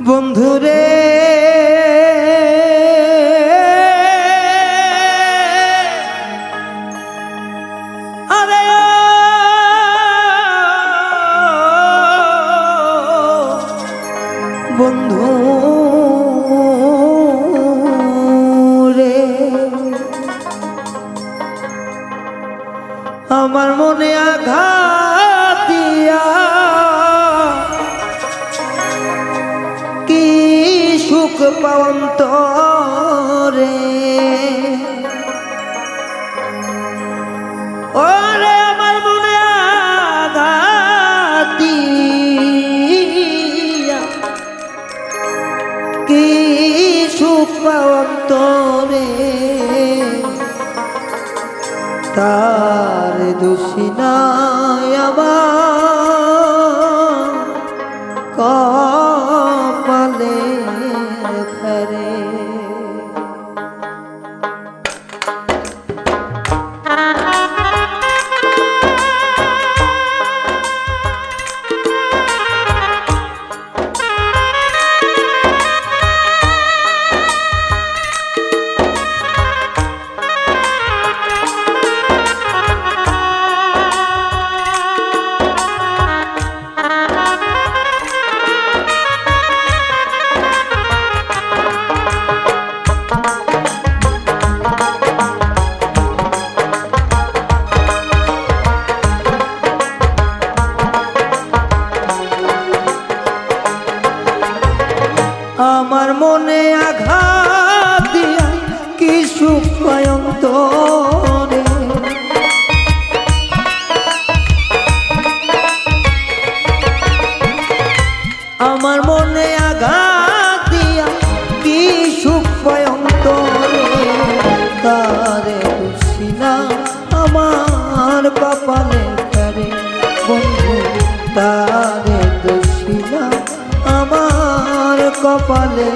বন্ধুরে আরে বন্ধু রে। আমার মনে আঘাত সুখ পাওন্ত রে ওরে আমার মনে আঘাত কি সুখ তার দোষী নাই আমার। মনে আঘাত দিয়া কি সুখ আমার মনে আঘাত দিয়া কি সুখ তারে খুশি না আমার কপালে কপালে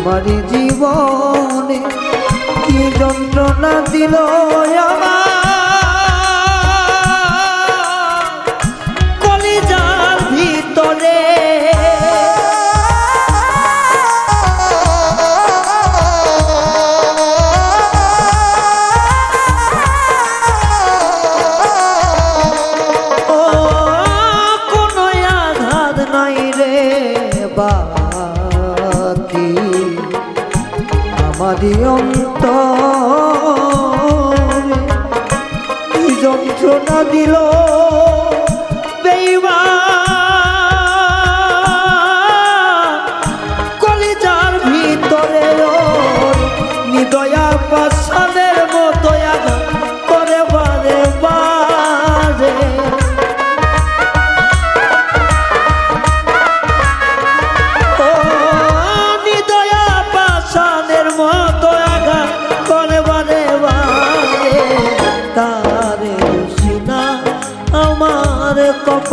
আমার জীবনে কি যন্ত্রণা দিল আমার যন্ত্রণা দিল।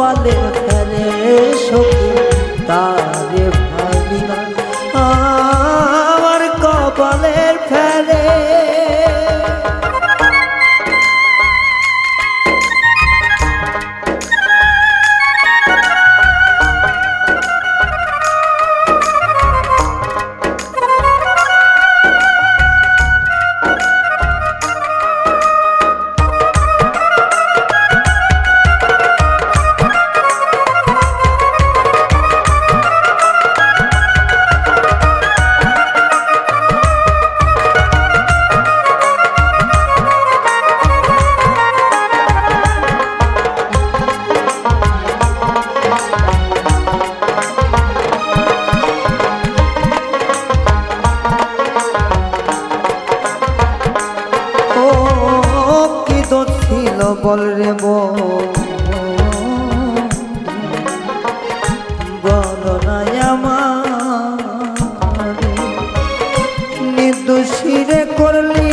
কপালে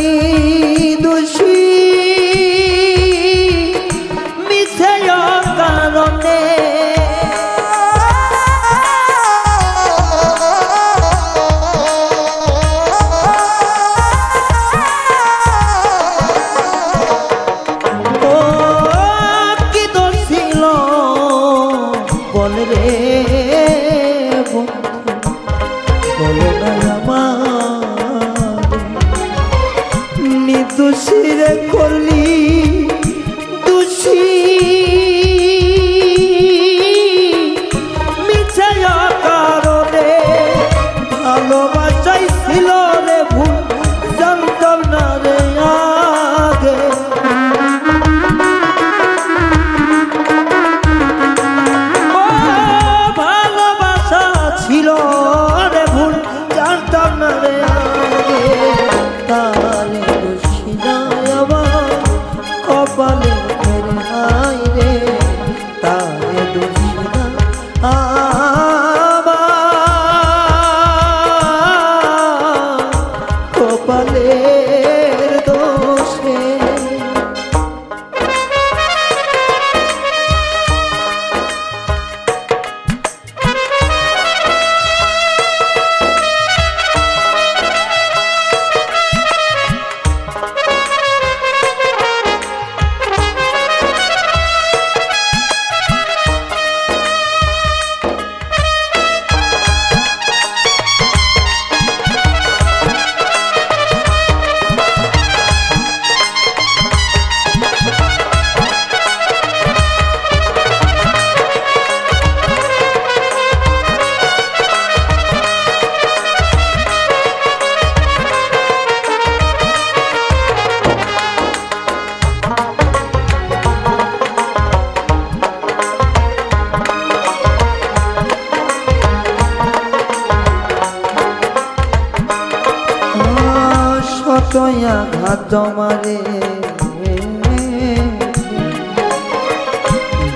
রে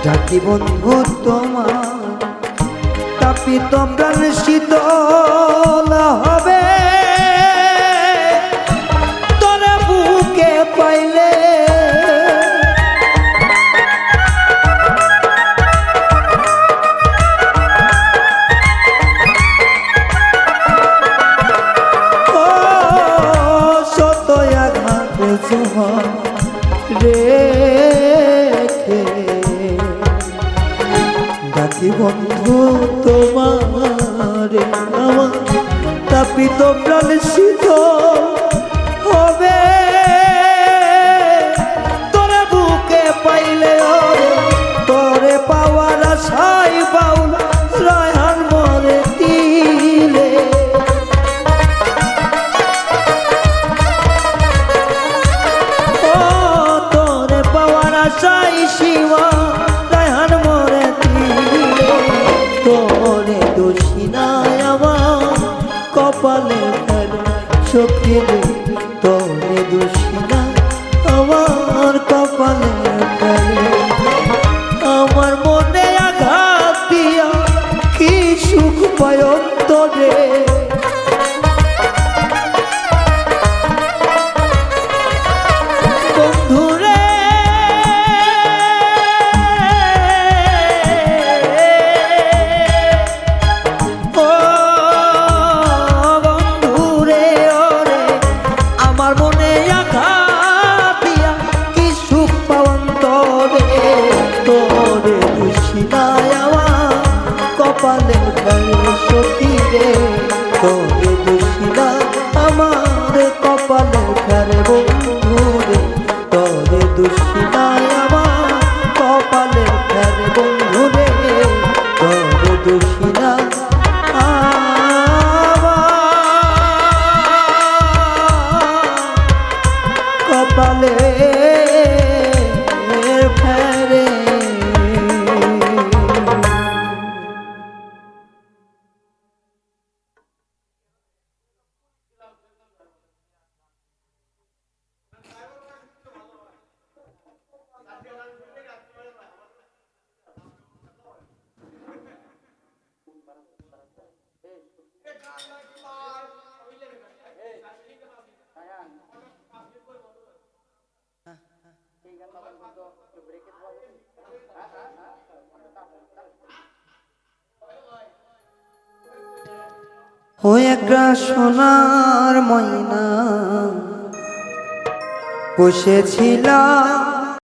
জাতি বন্ধু তোমার তাপি তোমরা শীতল হবে তো প্রাণ হবে? তোরে বুকে পাইলে হবে, তোরে পাওয়ার আশাই বাউল রায়হান মরে দিলে ও, তোরে পাওয়ার আশাই শিবা চোখে তোরে দোষিনা আমার কপালে আমার মনে আঘাত দিয়া কি সুখ পায় অন্তরে Bye. সোনার ময়না বসেছিলাম